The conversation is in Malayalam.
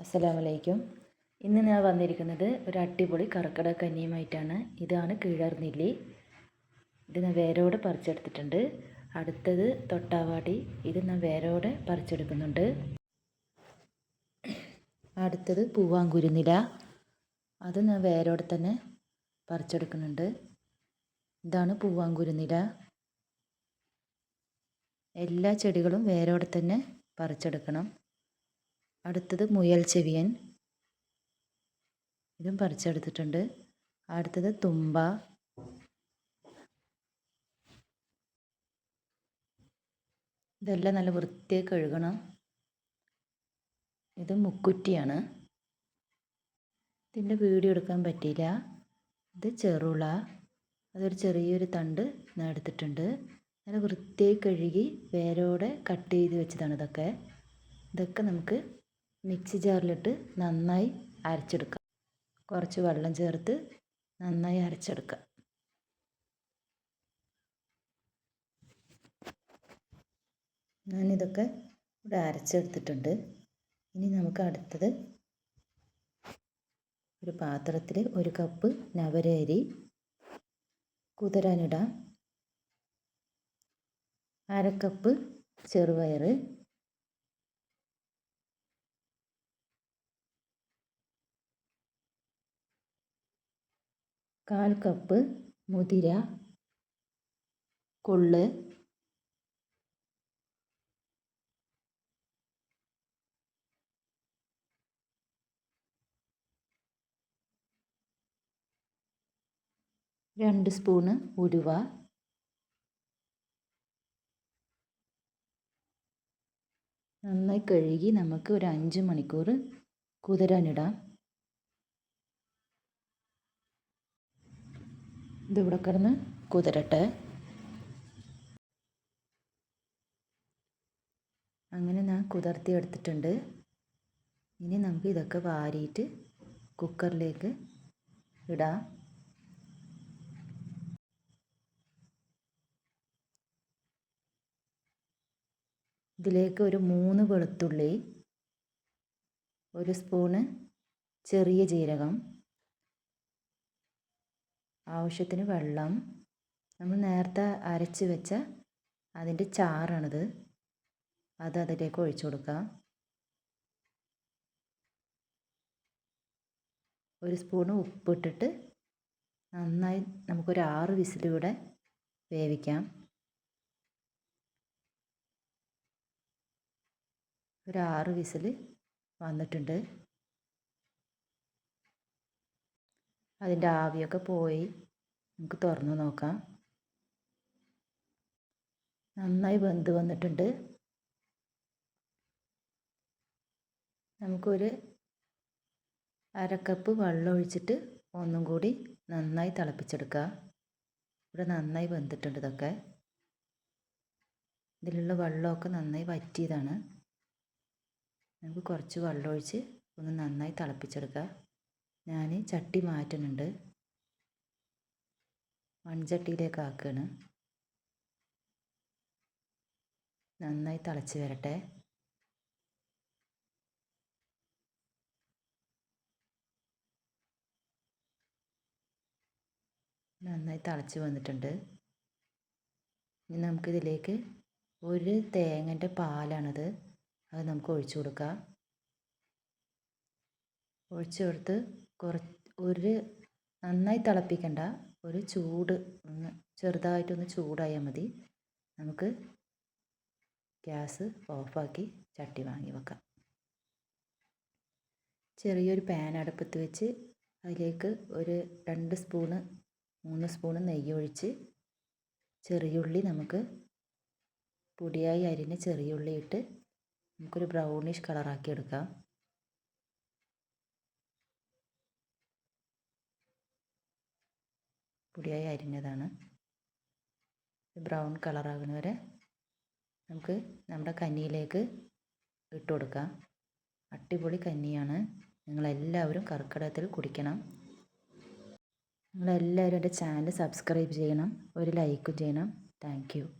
അസ്സലാമലൈക്കും. ഇന്ന് ഞാൻ വന്നിരിക്കുന്നത് ഒരു അടിപൊളി കർക്കിടക കന്നിയുമായിട്ടാണ് ഇതാണ് കിഴർനെല്ലി ഇത് ഞാൻ വേരോടെ പറിച്ചെടുത്തിട്ടുണ്ട്. അടുത്തത് തൊട്ടാവാടി. ഇത് ഞാൻ വേരോടെ പറിച്ചെടുക്കുന്നുണ്ട്. അടുത്തത് പൂവാങ്കുരുന്നില അത് ഞാൻ വേരോടെ തന്നെ പറിച്ചെടുക്കുന്നുണ്ട്. ഇതാണ് പൂവാങ്കുരുന്നില എല്ലാ ചെടികളും വേരോടെ തന്നെ പറിച്ചെടുക്കണം. അടുത്തത് മുയൽ ചെവിയൻ. ഇതും പറിച്ചെടുത്തിട്ടുണ്ട്. അടുത്തത് തുമ്പ. ഇതെല്ലാം നല്ല വൃത്തിയായി കഴുകണം. ഇത് മുക്കുറ്റിയാണ്. ഇതിന്റെ വീഡിയോ എടുക്കാൻ പറ്റിയില്ല. ഇത് ചെറുള. അതൊരു ചെറിയൊരു തണ്ട് ഞാൻ എടുത്തിട്ടുണ്ട്. നല്ല വൃത്തിയായി കഴുകി വേരോടെ കട്ട് ചെയ്ത് വെച്ചതാണ് ഇതൊക്കെ. ഇതൊക്കെ നമുക്ക് മിക്സി ജാറിലിട്ട് നന്നായി അരച്ചെടുക്കുക കുറച്ച് വെള്ളം ചേർത്ത് നന്നായി അരച്ചെടുക്കാം. ഞാനിതൊക്കെ ഇവിടെ അരച്ചെടുത്തിട്ടുണ്ട്. ഇനി നമുക്ക് അടുത്തത് ഒരു പാത്രത്തിൽ ഒരു കപ്പ് നവരരി കുതിരാനിടാം അരക്കപ്പ് കപ്പ് ചെറുപയർ കാൽ കപ്പ് മുതിര കൊള്ള് രണ്ട് സ്പൂണ് ഉലുവ നന്നായി കഴുകി നമുക്ക് ഒരു അഞ്ച് മണിക്കൂർ കുതിരാനിടാം. ഇതിവിടെ കിടന്ന് കുതിരട്ടെ. അങ്ങനെ ഞാൻ കുതിർത്തി എടുത്തിട്ടുണ്ട്. ഇനി നമുക്ക് ഇതൊക്കെ വാരിയിട്ട് കുക്കറിലേക്ക് ഇടാം. ഇതിലേക്ക് ഒരു മൂന്ന് വെളുത്തുള്ളി ഒരു സ്പൂണ് ചെറിയ ജീരകം ആവശ്യത്തിന് വെള്ളം. നമ്മൾ നേരത്തെ അരച്ച് വെച്ച അതിന്റെ ചാറാണിത്. അത് അതിലേക്ക് ഒഴിച്ചു കൊടുക്കുക. ഒരു സ്പൂണ് ഉപ്പിട്ടിട്ട് നന്നായി നമുക്കൊരു ആറ് വിസിലൂടെ വേവിക്കാം. ഒരു ആറ് വിസിൽ വന്നിട്ടുണ്ട്. അതിന്റെ ആവിയൊക്കെ പോയി. നമുക്ക് തുറന്ന് നോക്കാം. നന്നായി വെന്ത് വന്നിട്ടുണ്ട്. നമുക്കൊരു അരക്കപ്പ് വെള്ളം ഒഴിച്ചിട്ട് ഒന്നും കൂടി നന്നായി തിളപ്പിച്ചെടുക്കുക. ഇവിടെ നന്നായി വെന്തിട്ടുണ്ട് ഇതൊക്കെ. ഇതിലുള്ള വെള്ളമൊക്കെ നന്നായി വറ്റിയതാണ്. നമുക്ക് കുറച്ച് വെള്ളം ഒഴിച്ച് ഒന്ന് നന്നായി തിളപ്പിച്ചെടുക്കുക. ഞാൻ ചട്ടി മാറ്റുന്നുണ്ട്. മൺചട്ടിയിലേക്ക് ആക്കുകയാണ് നന്നായി തിളച്ച് വരട്ടെ. നന്നായി തിളച്ച് വന്നിട്ടുണ്ട്. ഇനി നമുക്കിതിലേക്ക് ഒരു തേങ്ങന്റെ പാലാണത്. അത് നമുക്ക് ഒഴിച്ചു കൊടുക്കാം. ഒഴിച്ചു കൊടുത്ത് കുറച്ച് ഒരു നന്നായി തിളപ്പിക്കണ്ട. ഒരു ചൂട് ഒന്ന് ചെറുതായിട്ടൊന്ന് ചൂടായാൽ മതി. നമുക്ക് ഗ്യാസ് ഓഫാക്കി ചട്ടി വാങ്ങി വെക്കാം. ചെറിയൊരു പാൻ അടുപ്പത്ത് വെച്ച് അതിലേക്ക് ഒരു രണ്ട് സ്പൂണ് മൂന്ന് സ്പൂണ് നെയ്യ് ഒഴിച്ച് ചെറിയുള്ളി നമുക്ക് പൊടിയായി അരിഞ്ഞ ചെറിയുള്ളി ഇട്ട് നമുക്കൊരു ബ്രൗണിഷ് കളറാക്കി എടുക്കാം. പൊടിയായി അരിഞ്ഞതാണ്. ബ്രൗൺ കളറാകുന്ന വരെ നമുക്ക് നമ്മുടെ കഞ്ഞിയിലേക്ക് ഇട്ട് കൊടുക്കാം. അടിപൊളി കഞ്ഞിയാണ്. നിങ്ങളെല്ലാവരും കർക്കിടകത്തിൽ കുടിക്കണം. നിങ്ങളെല്ലാവരും എന്റെ ചാനൽ സബ്സ്ക്രൈബ് ചെയ്യണം. ഒരു ലൈക്കും ചെയ്യണം. താങ്ക്